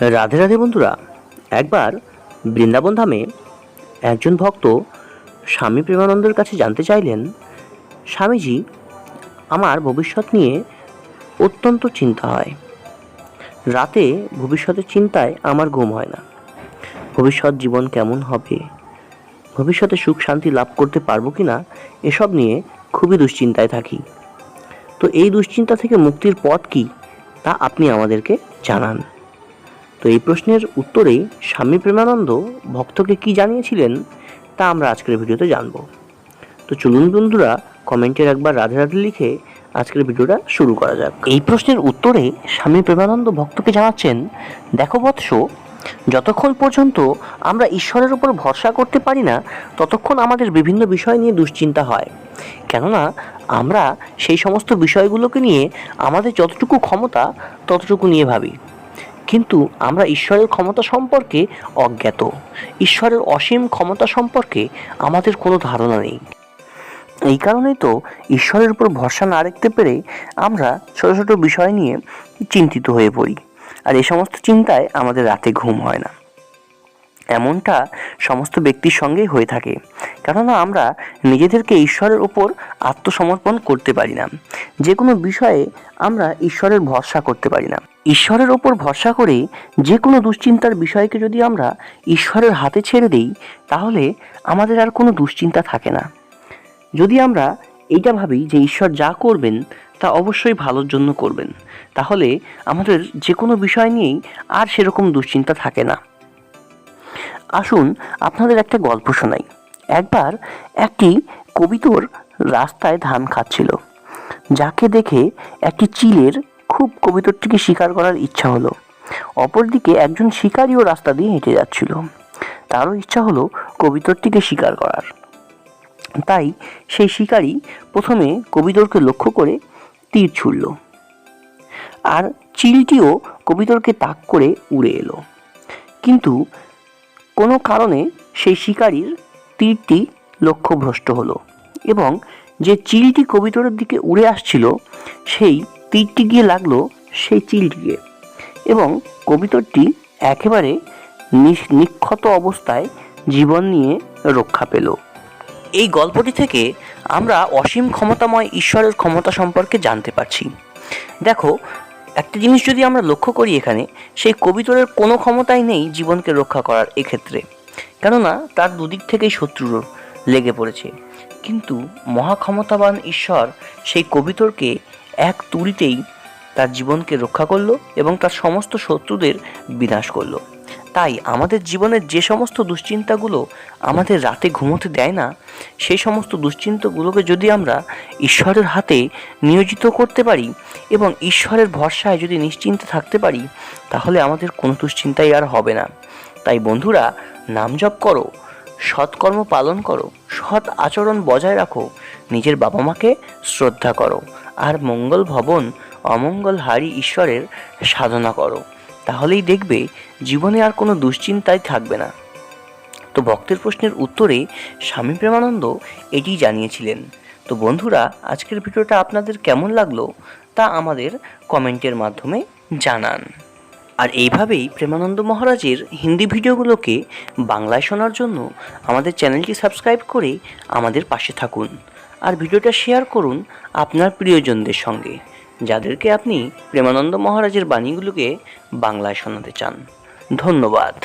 রাধে রাধে বন্ধুরা, একবার বৃন্দাবন ধামে একজন ভক্ত স্বামী প্রেমানন্দের কাছে জানতে চাইলেন, স্বামীজি, আমার ভবিষ্যৎ নিয়ে অত্যন্ত চিন্তা হয়। রাতে ভবিষ্যতের চিন্তায় আমার ঘুম হয় না। ভবিষ্যৎ জীবন কেমন হবে? ভবিষ্যতে সুখ শান্তি লাভ করতে পারব কি না এসব নিয়ে খুবই দুশ্চিন্তায় থাকি। তো এই দুশ্চিন্তা থেকে মুক্তির পথ কি তা আপনি আমাদেরকে জানান। তো এই প্রশ্নের উত্তরেই স্বামী প্রেমানন্দ ভক্তকে কি জানিয়েছিলেন, তা আমরা আজকের ভিডিওতে জানব। তো চলুন বন্ধুরা, কমেন্টের একবার রাধে রাধে লিখে আজকের ভিডিওটা শুরু করা যাক। এই প্রশ্নের উত্তরে স্বামী প্রেমানন্দ ভক্তকে জানাচ্ছেন, দেখো বৎস, যতক্ষণ পর্যন্ত আমরা ঈশ্বরের উপর ভরসা করতে পারি না, ততক্ষণ আমাদের বিভিন্ন বিষয় নিয়ে দুশ্চিন্তা হয়। কেননা, আমরা সেই সমস্ত বিষয়গুলোকে নিয়ে আমাদের যতটুকু ক্ষমতা, ততটুকু নিয়ে ভাবি। কিন্তু আমরা ঈশ্বরের ক্ষমতা সম্পর্কে অজ্ঞাত। ঈশ্বরের অসীম ক্ষমতা সম্পর্কে আমাদের কোনো ধারণা নেই। এই কারণেই তো ঈশ্বরের উপর ভরসা না রাখতে পেরে আমরা ছোটো ছোটো বিষয় নিয়ে চিন্তিত হয়ে পড়ি। আর এই সমস্ত চিন্তায় আমাদের রাতে ঘুম হয় না। এমনটা সমস্ত ব্যক্তির সঙ্গেই হয়ে থাকে। কেননা আমরা নিজেদেরকে ঈশ্বরের ওপর আত্মসমর্পণ করতে পারি না। যে কোনো বিষয়ে আমরা ঈশ্বরের ভরসা করতে পারি না। ঈশ্বরের ওপর ভরসা করে যে কোনো দুশ্চিন্তার বিষয়কে যদি আমরা ঈশ্বরের হাতে ছেড়ে দিই, তাহলে আমাদের আর কোনো দুশ্চিন্তা থাকে না। যদি আমরা এইটা ভাবি যে ঈশ্বর যা করবেন, তা অবশ্যই ভালোর জন্য করবেন, তাহলে আমাদের যে কোনো বিষয় নিয়েই আর সেরকম দুশ্চিন্তা থাকে না। আসুন আপনাদের একটা গল্প শোনাই। একবার একটি কবিতর রাস্তায় ধান খাচ্ছিল, যাকে দেখে একটি চিলের খুব কবিতরটিকে শিকার করার ইচ্ছা হলো। অপরদিকে একজন শিকারিও রাস্তা দিয়ে হেঁটে যাচ্ছিল। তারও ইচ্ছা হলো কবিতরটিকে শিকার করার। তাই সেই শিকারী প্রথমে কবিতরকে লক্ষ্য করে তীর ছুড়ল। আর চিলটিও কবিতরকে তাক করে উড়ে এলো। কিন্তু কোনো কারণে সেই শিকারীর তীরটি লক্ষ্যভ্রষ্ট হলো এবং যে চিলটি কবিতরের দিকে উড়ে আসছিল, সেই তীরটি গিয়ে লাগল সেই চিলটিকে এবং কবিতরটি একেবারে নিক্ষত অবস্থায় জীবন নিয়ে রক্ষা পেল। এই গল্পটি থেকে আমরা অসীম ক্ষমতাময় ঈশ্বরের ক্ষমতা সম্পর্কে জানতে পারছি। দেখো, একটা জিনিস যদি আমরা লক্ষ্য করি এখানে, সেই কবিতরের কোনো ক্ষমতাই নেই জীবনকে রক্ষা করার এক্ষেত্রে। কেননা, তার দুদিক থেকেই শত্রুর লেগে পড়েছে। কিন্তু মহাক্ষমতাবান ঈশ্বর সেই কবিতরকে এক তুড়িতেই তার জীবনকে রক্ষা করল এবং তার সমস্ত শত্রুদের বিনাশ করল। তাই আমাদের জীবনের যে সমস্ত দুশ্চিন্তাগুলো আমাদের রাতে ঘুমোতে দেয় না, সেই সমস্ত দুশ্চিন্তাগুলোকে যদি আমরা ঈশ্বরের হাতে নিয়োজিত করতে পারি এবং ঈশ্বরের ভরসায় যদি নিশ্চিন্তে থাকতে পারি, তাহলে আমাদের কোনো দুশ্চিন্তাই আর হবে না। তাই বন্ধুরা, নাম জপ করো, সৎকর্ম পালন করো। সৎ আচরণ বজায় রাখো, নিজের বাবা মাকে শ্রদ্ধা করো, আর মঙ্গল ভবন, অমঙ্গল হারি ঈশ্বরের সাধনা করো। তাহলেই দেখবে জীবনে আর কোনো দুশ্চিন্তাই থাকবে না। তো ভক্তের প্রশ্নের উত্তরে স্বামী প্রেমানন্দ এটি জানিয়েছিলেন। তো বন্ধুরা, আজকের ভিডিওটা আপনাদের কেমন লাগল তা আমাদের কমেন্টের মাধ্যমে জানান। আর এইভাবেই প্রেমানন্দ মহারাজের হিন্দি ভিডিওগুলোকে বাংলায় শোনার জন্য আমাদের চ্যানেলটি সাবস্ক্রাইব করে আমাদের পাশে থাকুন। আর ভিডিওটা শেয়ার করুন আপনার প্রিয়জনদের সঙ্গে, যাদেরকে আপনি প্রেমানন্দ মহারাজের বাণীগুলোকে বাংলায় শোনাতে চান। ধন্যবাদ।